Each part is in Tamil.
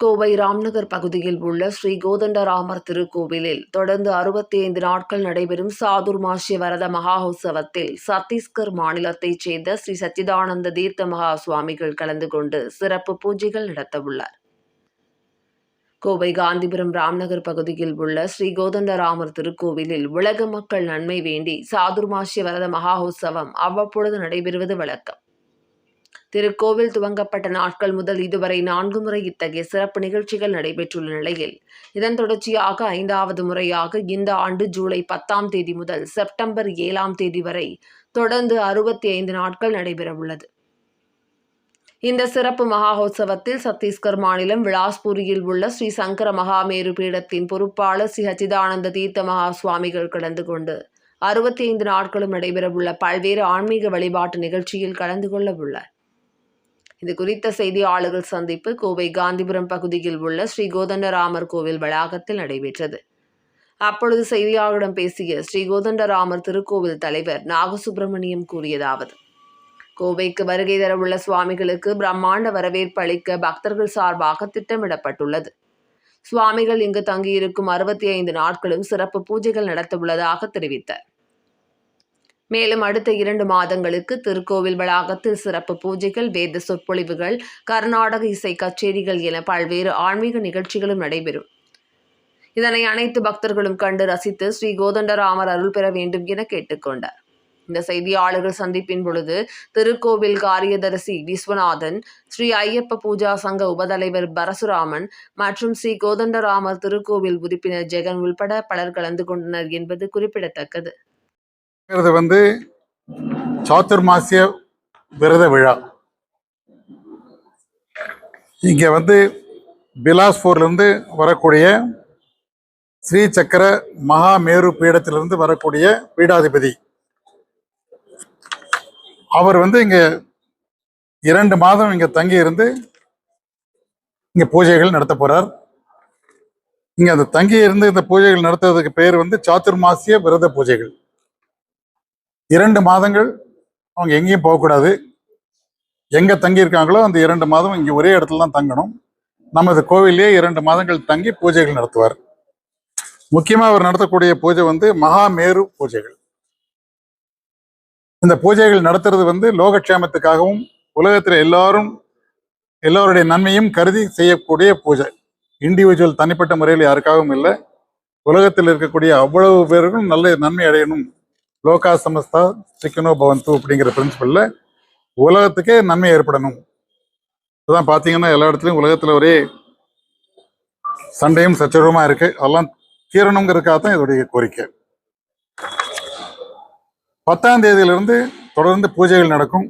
கோவை ராம்நகர் பகுதியில் உள்ள ஸ்ரீ கோதண்டராமர் திருக்கோவிலில் தொடர்ந்து அறுபத்தி ஐந்து நாட்கள் நடைபெறும் சாதுர்மாசிய வரத மகாஉற்சவத்தில் சத்தீஸ்கர் மாநிலத்தைச் சேர்ந்த ஸ்ரீ சச்சிதானந்த தீர்த்த மகா சுவாமிகள் கலந்து கொண்டு சிறப்பு பூஜைகள் நடத்தவுள்ளார். கோவை காந்திபுரம் ராம்நகர் பகுதியில் உள்ள ஸ்ரீ கோதண்டராமர் திருக்கோவிலில் உலக மக்கள் நன்மை வேண்டி சாதுர்மாசிய வரத மகாஉற்சவம் அவ்வப்பொழுது நடைபெறுவது வழக்கம். திருக்கோவில் துவங்கப்பட்ட நாட்கள் முதல் இதுவரை நான்கு முறை இத்தகைய சிறப்பு நிகழ்ச்சிகள் நடைபெற்றுள்ள நிலையில் இதன் தொடர்ச்சியாக ஐந்தாவது முறையாக இந்த ஆண்டு ஜூலை பத்தாம் தேதி முதல் செப்டம்பர் ஏழாம் தேதி வரை தொடர்ந்து அறுபத்தி ஐந்து நாட்கள் நடைபெறவுள்ளது. இந்த சிறப்பு மகாஹோத்சவத்தில் சத்தீஸ்கர் மாநிலம் விலாஸ்பூரியில் உள்ள ஸ்ரீ சங்கர மகாமேரு பீடத்தின் பொறுப்பாளர் ஸ்ரீ சச்சிதானந்த தீர்த்த மகா சுவாமிகள் கலந்து கொண்டு அறுபத்தி ஐந்து நாட்களும் நடைபெறவுள்ள பல்வேறு ஆன்மீக வழிபாட்டு நிகழ்ச்சியில் கலந்து கொள்ள உள்ளார் இது குறித்த செய்தியாளர்கள் சந்திப்பு கோவை காந்திபுரம் பகுதியில் உள்ள ஸ்ரீ கோதண்டராமர் கோவில் வளாகத்தில் நடைபெற்றது. அப்பொழுது செய்தியாளர்களிடம் பேசிய ஸ்ரீ கோதண்டராமர் திருக்கோவில் தலைவர் நாகசுப்பிரமணியம் கூறியதாவது கோவைக்கு வருகை தரவுள்ள சுவாமிகளுக்கு பிரம்மாண்ட வரவேற்பு அளிக்க பக்தர்கள் சார்பாக திட்டமிடப்பட்டுள்ளது. சுவாமிகள் இங்கு தங்கியிருக்கும் அறுபத்தி ஐந்து நாட்களும் சிறப்பு பூஜைகள் நடத்தவுள்ளதாக தெரிவித்தார். மேலும் அடுத்த இரண்டு மாதங்களுக்கு திருக்கோவில் வளாகத்தில் சிறப்பு பூஜைகள் வேத சொற்பொழிவுகள் கர்நாடக இசை கச்சேரிகள் என பல்வேறு ஆன்மீக நிகழ்ச்சிகளும் நடைபெறும். இதனை அனைத்து பக்தர்களும் கண்டு ரசித்து ஸ்ரீ கோதண்டராமர் அருள் பெற வேண்டும் என கேட்டுக்கொண்டார். இந்த செய்தியாளர்கள் சந்திப்பின் பொழுது திருக்கோவில் காரியதரிசி விஸ்வநாதன் ஸ்ரீ ஐயப்ப பூஜா சங்க உபதலைவர் பரசுராமன் மற்றும் ஸ்ரீ கோதண்டராமர் திருக்கோவில் உறுப்பினர் ஜெகன் உள்பட பலர் கலந்து கொண்டனர் என்பது குறிப்பிடத்தக்கது. இது வந்து சாத்துர்மாசிய விரத விழா. இங்கே வந்து பிலாஸ்பூர்லேருந்து வரக்கூடிய ஸ்ரீ சக்கர மகாமேரு பீடத்திலிருந்து வரக்கூடிய பீடாதிபதி. அவர் வந்து இங்கே இரண்டு மாதம் இங்கே தங்கி இருந்து இங்கே பூஜைகள் நடத்த போறார். இங்கே அந்த தங்கி இருந்து இந்த பூஜைகள் நடத்துறதுக்கு பேர் வந்து சாத்துர்மாசிய விரத பூஜைகள். இரண்டு மாதங்கள் அவங்க எங்கேயும் போகக்கூடாது. எங்கே தங்கியிருக்காங்களோ அந்த இரண்டு மாதம் இங்கே ஒரே இடத்துல தான் தங்கணும். நமது கோவிலே இரண்டு மாதங்கள் தங்கி பூஜைகள் நடத்துவார். முக்கியமாக அவர் நடத்தக்கூடிய பூஜை வந்து மகாமேரு பூஜைகள். இந்த பூஜைகள் நடத்துறது வந்து லோகக்ஷேமத்துக்காகவும் உலகத்தில் எல்லாரும் எல்லோருடைய நன்மையும் கருதி செய்யக்கூடிய பூஜை. இண்டிவிஜுவல் தனிப்பட்ட முறையில் யாருக்காகவும் இல்லை. உலகத்தில் இருக்கக்கூடிய அவ்வளவு பேருக்கும் நல்ல நன்மை அடையணும். லோகா சமஸ்தா சிக்கனோ பவந்து அப்படிங்கிற பிரின்சிபல்ல உலகத்துக்கே நன்மை ஏற்படணும். இதுதான் பார்த்தீங்கன்னா எல்லா இடத்துலையும் உலகத்தில் ஒரே சண்டையும் சச்சரவுமா இருக்கு. அதெல்லாம் தீரணுங்கிறதுக்காக தான் இதோடைய கோரிக்கை. பத்தாம் தேதியிலிருந்து தொடர்ந்து பூஜைகள் நடக்கும்.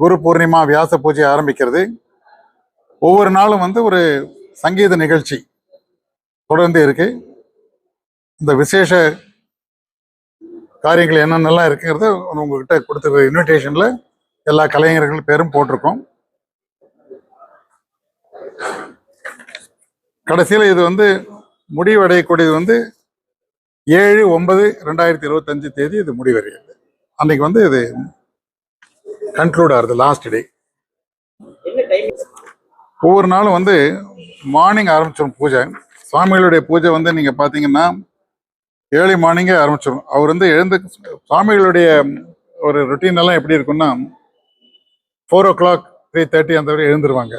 குரு பூர்ணிமா வியாச பூஜை ஆரம்பிக்கிறது. ஒவ்வொரு நாளும் வந்து ஒரு சங்கீத நிகழ்ச்சி தொடர்ந்து இருக்கு. இந்த விசேஷ காரியங்கள் என்னென்னலாம் இருக்குங்கிறத உங்ககிட்ட கொடுத்துருக்க இன்விடேஷனில் எல்லா கலைஞர்கள் பேரும் போட்டிருக்கோம். கடைசியில் இது வந்து முடிவடையக்கூடியது வந்து ஏழு ஒன்பது ரெண்டாயிரத்தி இருபத்தஞ்சு தேதி இது முடிவடைகிறது அன்னைக்கு வந்து இது கன்க்ளூட் ஆகுது லாஸ்ட் டே ஒவ்வொரு நாளும் வந்து மார்னிங் ஆரம்பிச்சிடும் பூஜை. சுவாமிகளுடைய பூஜை வந்து நீங்கள் பார்த்தீங்கன்னா ஏர்லி மார்னிங்கே ஆரம்பிச்சிடும் அவர் வந்து எழுந்து சுவாமிகளுடைய ஒரு ருட்டீன் எல்லாம் எப்படி இருக்கும்னா four o'clock three thirty அந்த வரை எழுந்துருவாங்க.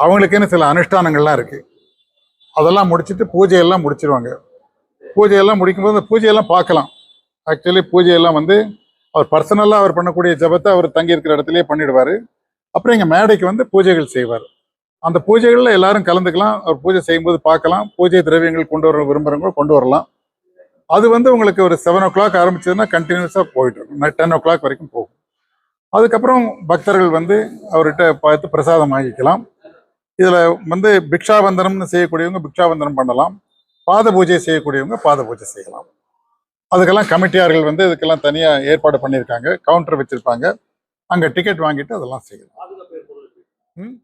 அவங்களுக்குன்னு சில அனுஷ்டானங்கள்லாம் இருக்குது அதெல்லாம் முடிச்சுட்டு பூஜையெல்லாம் முடிச்சிருவாங்க. பூஜையெல்லாம் முடிக்கும்போது அந்த பூஜையெல்லாம் பார்க்கலாம். ஆக்சுவலி பூஜையெல்லாம் வந்து அவர் பர்சனலாக அவர் பண்ணக்கூடிய ஜபத்தை அவர் தங்கி இருக்கிற இடத்துலயே பண்ணிடுவார். அப்புறம் எங்கள் மேடைக்கு வந்து பூஜைகள் செய்வார். அந்த பூஜைகளில் எல்லாரும் கலந்துக்கலாம். அவர் பூஜை செய்யும்போது பார்க்கலாம். பூஜை திரவியங்கள் கொண்டு வர விரும்புகிறவங்க கொண்டு வரலாம். அது வந்து உங்களுக்கு ஒரு செவன் ஓ கிளாக் ஆரம்பிச்சதுன்னா கண்டினியூஸாக போயிட்டு இருக்கும். டென் ஓ கிளாக் வரைக்கும் போகும். அதுக்கப்புறம் பக்தர்கள் வந்து அவர்கிட்ட பார்த்து பிரசாதம் வாங்கிக்கலாம். இதில் வந்து பிக்ஷாபந்தனம்னு செய்யக்கூடியவங்க பிக்ஷாபந்தனம் பண்ணலாம். பாத பூஜை செய்யக்கூடியவங்க பாத பூஜை செய்யலாம். அதுக்கெல்லாம் கமிட்டியார்கள் வந்து இதுக்கெல்லாம் தனியாக ஏற்பாடு பண்ணியிருக்காங்க. கவுண்டர் வச்சுருப்பாங்க. அங்கே டிக்கெட் வாங்கிட்டு அதெல்லாம் செய்யலாம். ம்?